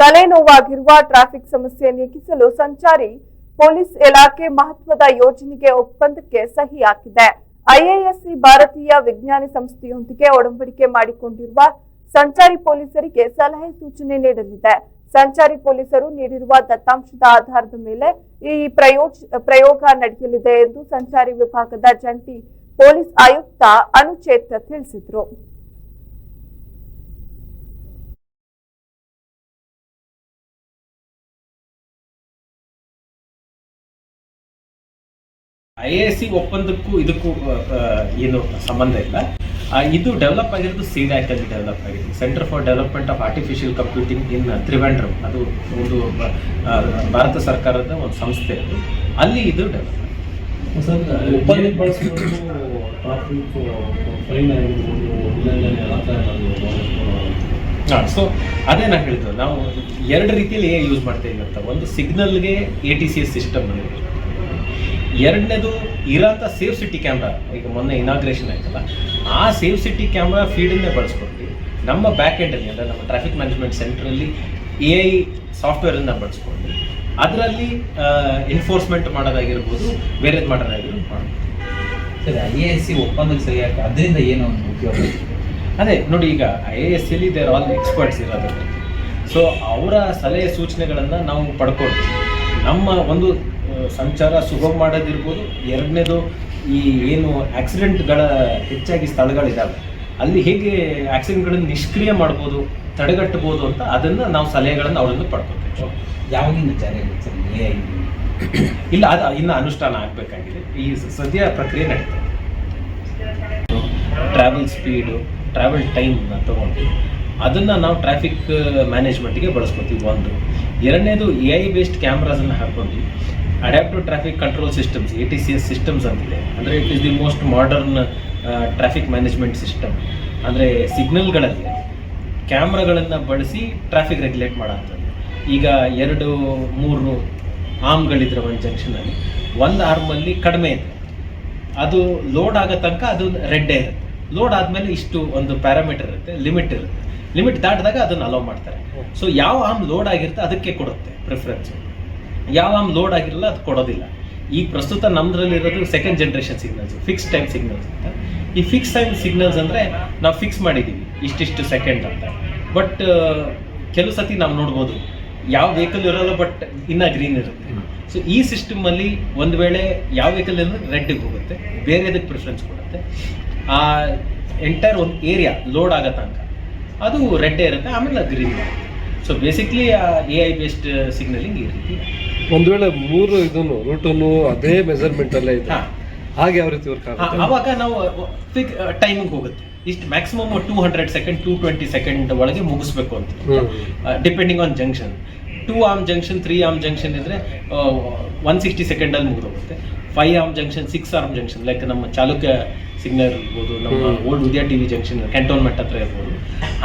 ತಲೆನೋವಾಗಿರುವ traffic ಸಮಸ್ಯೆ ನೀಗಿಸಲು ಸಂಚಾರಿ ಪೊಲೀಸ್ ಇಲಾಖೆ ಮಹತ್ವದ ಯೋಜನೆಗೆ ಒಪ್ಪಂದಕ್ಕೆ ಸಹಿ ಹಾಕಿದೆ. ಐಎಎಸ್ಸಿ ಭಾರತೀಯ ವಿಜ್ಞಾನಿ ಸಂಸ್ಥೆಯೊಂದಿಗೆ ಒಡಂಬಡಿಕೆ ಮಾಡಿಕೊಂಡಿರುವ ಸಂಚಾರಿ ಪೊಲೀಸರಿಗೆ ಸಲಹೆ ಸೂಚನೆ ನೀಡಲಿದೆ. ಸಂಚಾರಿ ಪೊಲೀಸರು ನೀಡಿರುವ ದತ್ತಾಂಶದ ಆಧಾರದ ಮೇಲೆ ಈ ಪ್ರಯೋಗ ನಡೆಯಲಿದೆ ಎಂದು ಸಂಚಾರಿ ವಿಭಾಗದ ಜಂಟಿ ಪೊಲೀಸ್ ಆಯುಕ್ತ ಅನುಚೇತ್ ತಿಳಿಸಿದರು. ಐ ಎ ಸಿ ಒಪ್ಪಂದಕ್ಕೂ ಇದಕ್ಕೂ ಏನು ಸಂಬಂಧ ಇಲ್ಲ. ಇದು ಡೆವಲಪ್ ಆಗಿರೋದು ಸಿಡ್ಯಾಕ್ ಅಲ್ಲಿ ಡೆವಲಪ್ ಆಗಿದೆ. Centre for development of artificial computing in Trivandrum ಅದು ಒಂದು ಭಾರತ ಸರ್ಕಾರದ ಒಂದು ಸಂಸ್ಥೆ ಅದು. ಅಲ್ಲಿ ಇದು ಡೆವಲಪ್ ಸೊ ಅದೇ ನಾ ಹೇಳಿದ್ದು. ನಾವು ಎರಡು ರೀತಿಯಲ್ಲಿ ಯೂಸ್ ಮಾಡ್ತಾ ಇದ್ದೀವಿ ಅಂತ. ಒಂದು ಸಿಗ್ನಲ್ಗೆ A T C S system ಬಂದಿದೆ ಎರಡನೇದು ಇರೋಂಥ ಸೇಫ್ ಸಿಟಿ ಕ್ಯಾಮ್ರಾ. ಈಗ ಮೊನ್ನೆ ಇನಾಗ್ರೇಷನ್ ಆಯ್ತಲ್ಲ. ಆ ಸೇಫ್ ಸಿಟಿ ಕ್ಯಾಮ್ರಾ ಫೀಡನ್ನೇ ಬಳಸ್ಕೊಟ್ಟು ನಮ್ಮ ಬ್ಯಾಕ್ ಎಂಡಲ್ಲಿ ಅಂದರೆ ನಮ್ಮ ಟ್ರಾಫಿಕ್ ಮ್ಯಾನೇಜ್ಮೆಂಟ್ ಸೆಂಟ್ರಲ್ಲಿ ಎ ಐ ಸಾಫ್ಟ್ವೇರನ್ನು ಬಳಸ್ಕೊಂಡು ಅದರಲ್ಲಿ ಎನ್ಫೋರ್ಸ್ಮೆಂಟ್ ಮಾಡೋದಾಗಿರ್ಬೋದು ಬೇರೆದು ಮಾಡೋದಾಗಿರ್ಬೋದು ಮಾಡ್ಬೋದು ಸರಿ ಐ ಎ ಎಸ್ ಸಿ ಒಪ್ಪಂದಕ್ಕೆ ಸರಿಯಾಗಿ ಅದರಿಂದ ಏನು ಒಂದು ಉಪಯೋಗ ಅದೇ ನೋಡಿ ಈಗ ಐ ಎ ಎಸ್ ಸಿಲಿ ದೇರ್ ಆಲ್ ಎಕ್ಸ್ಪರ್ಟ್ಸ್ ಇರೋದ್ರಲ್ಲಿ. ಸೊ ಅವರ ಸಲಹೆ ಸೂಚನೆಗಳನ್ನು ನಾವು ಪಡ್ಕೊಳ್ತೀವಿ. ನಮ್ಮ ಒಂದು ಸಂಚಾರ ಸುಗಮ ಮಾಡೋದಿರ್ಬೋದು. ಎರಡನೇದು ಈ ಏನು ಆಕ್ಸಿಡೆಂಟ್ಗಳ ಹೆಚ್ಚಾಗಿ ಸ್ಥಳಗಳಿದ್ದಾವೆ ಅಲ್ಲಿ ಹೇಗೆ ಆಕ್ಸಿಡೆಂಟ್ಗಳನ್ನು ನಿಷ್ಕ್ರಿಯ ಮಾಡ್ಬೋದು ತಡೆಗಟ್ಟಬಹುದು ಅಂತ ಅದನ್ನು ನಾವು ಸಲಹೆಗಳನ್ನು ಅವರಿಂದ ಪಡ್ಕೊತೀವಿ. ಯಾವಾಗಿಂದ ಜಾರಿ ಇಲ್ಲ ಅದು ಇನ್ನು ಅನುಷ್ಠಾನ ಆಗಬೇಕಾಗಿದೆ. ಈ ಸದ್ಯ ಪ್ರಕ್ರಿಯೆ ನಡೀತಾ ಟ್ರಾವೆಲ್ ಸ್ಪೀಡು ಟ್ರಾವೆಲ್ ಟೈಮ್ ತಗೊಂಡು ಅದನ್ನು ನಾವು ಟ್ರಾಫಿಕ್ ಮ್ಯಾನೇಜ್ಮೆಂಟ್ಗೆ ಬಳಸ್ಕೊತೀವಿ ಒಂದು. ಎರಡನೇದು ಎ ಐ ಬೇಸ್ಡ್ ಕ್ಯಾಮ್ರಾಸನ್ನು ಹಾಕೊಂಡು adaptive traffic control systems A T C S systems ಅಂತಿದೆ. ಅಂದರೆ it is the most modern traffic management system ಅಂದರೆ ಸಿಗ್ನಲ್ಗಳಲ್ಲಿ ಕ್ಯಾಮ್ರಾಗಳನ್ನು ಬಳಸಿ ಟ್ರಾಫಿಕ್ ರೆಗ್ಯುಲೇಟ್ ಮಾಡೋಂಥದ್ದು ಈಗ ಎರಡು ಮೂರು ಆರ್ಮ್ಗಳಿದ್ರೆ ಒಂದು ಜಂಕ್ಷನಲ್ಲಿ ಒಂದು ಆರ್ಮಲ್ಲಿ ಕಡಿಮೆ ಇದೆ. ಅದು ಲೋಡ್ ಆಗೋ ತನಕ ಅದು ರೆಡ್ಡೇ ಇರುತ್ತೆ. ಲೋಡ್ ಆದಮೇಲೆ ಇಷ್ಟು ಒಂದು ಪ್ಯಾರಾಮೀಟರ್ ಇರುತ್ತೆ ಲಿಮಿಟ್ ಇರುತ್ತೆ. ಲಿಮಿಟ್ ದಾಟಿದಾಗ ಅದನ್ನು ಅಲೋ ಮಾಡ್ತಾರೆ. ಸೊ ಯಾವ ಆರ್ಮ್ ಲೋಡ್ ಆಗಿರುತ್ತೆ ಅದಕ್ಕೆ ಕೊಡುತ್ತೆ ಪ್ರಿಫರೆನ್ಸ್ ಯಾವ ಲೋಡ್ ಆಗಿರಲ್ಲ ಅದು ಕೊಡೋದಿಲ್ಲ. ಈಗ ಪ್ರಸ್ತುತ ನಮ್ದ್ರಲ್ಲಿ ಇರೋದು second generation signals fix time signals ಅಂತ. ಈ ಫಿಕ್ಸ್ ಟೈಮ್ ಸಿಗ್ನಲ್ಸ್ ಅಂದರೆ ನಾವು ಫಿಕ್ಸ್ ಮಾಡಿದ್ದೀವಿ ಇಷ್ಟಿಷ್ಟು ಸೆಕೆಂಡ್ ಅಂತ. ಬಟ್ ಕೆಲವು ಸತಿ ನಾವು ನೋಡ್ಬೋದು, ಯಾವ ವೆಹಿಕಲ್ ಇರೋಲ್ಲ ಬಟ್ ಇನ್ನ ಗ್ರೀನ್ ಇರುತ್ತೆ. ಸೊ ಈ ಸಿಸ್ಟಮ್ ಅಲ್ಲಿ ಒಂದು ವೇಳೆ ಯಾವ ವೆಹಿಕಲ್ ಅಂದ್ರೆ ರೆಡ್ಗೆ ಹೋಗುತ್ತೆ ಬೇರೆದಕ್ಕೆ ಪ್ರಿಫರೆನ್ಸ್ ಕೊಡುತ್ತೆ. ಆ ಎಂಟೈರ್ ಒಂದು ಏರಿಯಾ ಲೋಡ್ ಆಗೋ ತನಕ. ಅದು ರೆಡ್ಡೇ ಇರುತ್ತೆ, ಆಮೇಲೆ green so basically A I based signalling ಈ ರೀತಿ. ಒಂದ್ ವೇಳೆ ಮೂರು ಇದನ್ನು ರೂಟನ್ನು ಅದೇ ಮೆಜರ್ಮೆಂಟ್ ಅಲ್ಲೇ ಇದೆ ಹಾ. ಹಾಗೆ ಯಾವ ರೀತಿ ವರ್ಕ್ ಆಗುತ್ತೆ ಅವಾಗ ನಾವು ಟೈಮಿಂಗ್ ಹೋಗುತ್ತೆ ಇಷ್ಟು maximum two hundred second two twenty second ಒಳಗೆ ಮುಗಿಸ್ಬೇಕು ಅಂತ ಹ್ಮ್. Depending on junction two arm junction three arm junction ಇದ್ರೆ ಒನ್ ಸಿಕ್ಸ್ಟಿ ಸೆಕೆಂಡಲ್ಲಿ ಮುಗಿದೋಗುತ್ತೆ five arm junction six arm junction like ನಮ್ಮ ಚಾಲುಕ್ಯ ಸಿಗ್ನಲ್ ಇರ್ಬೋದು ನಮ್ಮ ಹ್ಮ್. Old Udaya TV junction cantonment ಹತ್ರ ಇರ್ಬೋದು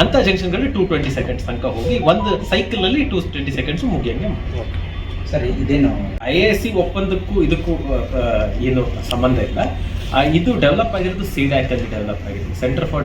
ಅಂತ ಜಂಕ್ಷನ್ಗಳಲ್ಲಿ ಟೂ ಟ್ವೆಂಟಿ ಸೆಕೆಂಡ್ಸ್ ತನಕ ಹೋಗಿ ಒಂದು ಸೈಕಲಲ್ಲಿ ಟೂ ಟ್ವೆಂಟಿ ಸೆಕೆಂಡ್ಸ್ ಮುಗಿಯಂಗೆ ಮಾಡ್ತಾರೆ. ಸರ್, ಇದೇನು ಐ ಎ ಸಿ ಒಪ್ಪಂದಕ್ಕೂ ಇದಕ್ಕೂ ಏನು ಸಂಬಂಧ ಇಲ್ಲ. ಇದು ಡೆವಲಪ್ ಆಗಿರೋದು ಸಿಡ್ಯಾಕ್ ಅಲ್ಲಿ ಡೆವಲಪ್ ಆಗಿದೆ ಸೆಂಟರ್ ಫಾರ್